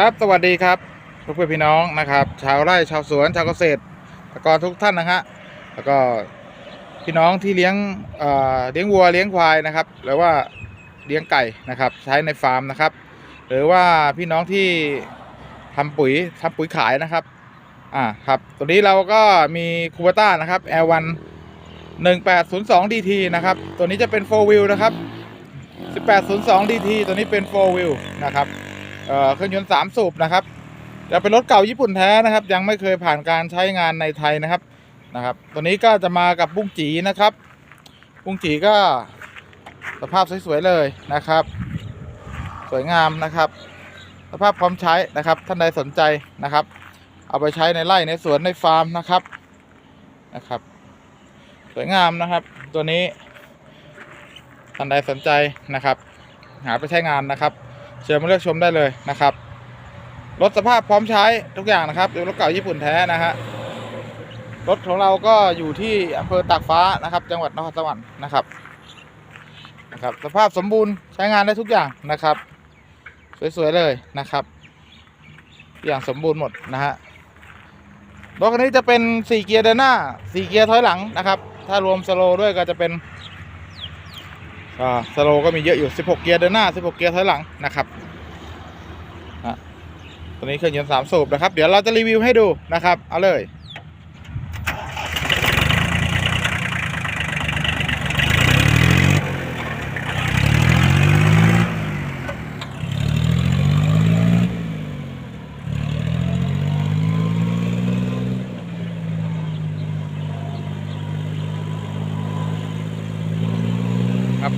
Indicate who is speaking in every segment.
Speaker 1: ครับสวัสดีครับทุกเพื่อนพี่น้องนะครับชาวไร่ชาวสวนชาวเกษตรกรทุกท่านนะฮะแล้วก็พี่น้องที่เลี้ยงเอ่อเลี้ยงวัวเลี้ยงควายนะครับ หรือว่าเลี้ยงไก่นะครับ ใช้ในฟาร์มนะครับ หรือว่าพี่น้องที่ทำปุ๋ยทำปุ๋ยขายนะครับอ่าครับตัวนี้เราก็มีคูเบต้านะครับ L1 1802 DT นะครับ ตัวนี้จะเป็น 4 wheel นะครับ 1802 DT ตัวนี้เป็น 4 wheel นะครับ เครื่องยนต์สามสูบนะครับจะเป็นรถเก่าญี่ปุ่นแท้นะครับ ยังไม่เคยผ่านการใช้งานในไทยนะครับนะครับตัวนี้ก็จะมากับบุ้งจีนะครับ บุ้งจีก็สภาพสวยๆเลยนะครับ สวยงามนะครับ สภาพพร้อมใช้นะครับ ท่านใดสนใจนะครับ เอาไปใช้ในไร่ในสวนในฟาร์มนะครับนะครับ สวยงามนะครับ ตัวนี้ท่านใดสนใจนะครับ หาไปใช้งานนะครับ เชิญมาเลือกชมได้เลยนะครับรถสภาพพร้อมใช้ทุกอย่างนะครับเป็นรถเก่าญี่ปุ่นแท้นะฮะรถของเราก็อยู่ที่อำเภอตากฟ้านะครับ จังหวัดนครสวรรค์นะครับนะครับ สภาพสมบูรณ์ใช้งานได้ทุกอย่างนะครับ สวยๆเลยนะครับอย่างสมบูรณ์หมดนะฮะรถคันนี้จะเป็นสี่เกียร์เดินหน้าสี่เกียร์ถอยหลังนะครับ ถ้ารวมสโลด้วยก็จะเป็น ก็สโลก็มีเยอะอยู่ 16 เกียร์เดินหน้า 16 เกียร์ถอยหลังนะครับตัวนี้เครื่องยนต์สามสูบนะครับ เดี๋ยวเราจะรีวิวให้ดูนะครับ เอาเลย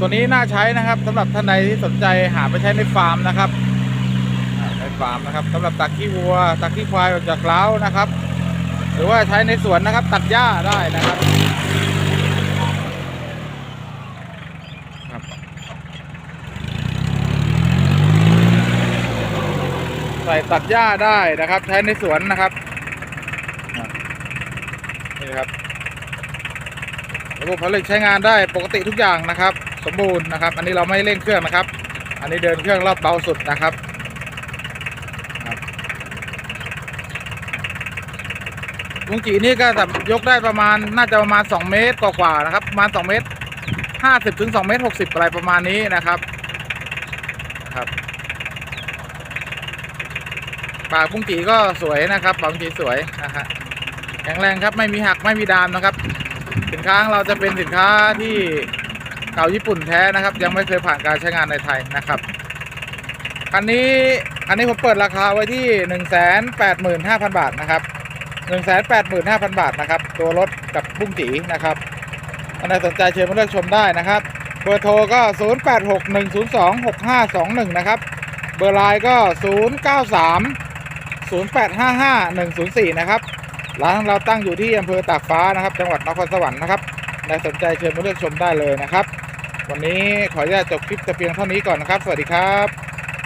Speaker 1: ตัวนี้น่าใช้นะครับสำหรับท่านใดที่สนใจหาไปใช้ในฟาร์มนะครับในฟาร์มนะครับสำหรับตักขี้วัว ตักขี้ควายออกจากเล้านะครับ หรือว่าใช้ในสวนนะครับ ตัดหญ้าได้นะครับใส่ตัดหญ้าได้นะครับ ใช้ในสวนนะครับนี่ครับระบบผลิตใช้งานได้ปกติทุกอย่างนะครับ สมบูรณ์นะครับ อันนี้เราไม่เร่งเครื่องนะครับ อันนี้เดินเครื่องรอบเบาสุดนะครับครับลุงจีนี่ก็ยกได้ประมาณน่าจะประมาณ 2 เมตรกว่าๆนะครับประมาณ 2 เมตร 50ถึง2เมตร 60 อะไรประมาณนี้นะครับครับปากบุ้งจีก็สวยนะครับปากบุ้งจีสวยนะฮะแข็งแรงครับไม่มีหักไม่มีดามนะครับ สินค้าเราจะเป็นสินค้าที่ เก่าญี่ปุ่นแท้นะครับ ยังไม่เคยผ่านการใช้งานในไทยนะครับคันนี้คันนี้ผมเปิดราคาไว้ที่ 1 8 5 0 0 0 บาทนะครับ 1 8 5 0 0 0 บาทนะครับ ตัวรถกับบุ้งจีนะครับท่านใดสนใจเชิญมาเลือกชมได้นะครับ เบอร์โทรก็ 0 8 6 1 0 2 6 5 2 1 นะครับ เบอร์ไลน์ก็ 0 9 3 0 8 5 5 1 0 4 นะครับ ร้านของเราตั้งอยู่ที่อำเภอตากฟ้านะครับ จังหวัดนครสวรรค์นะครับใครสนใจเชิญมาเลือกชมได้เลยนะครับ วันนี้ขออนุญาตจบคลิปแต่เพียงเท่านี้ก่อนนะครับ สวัสดีครับ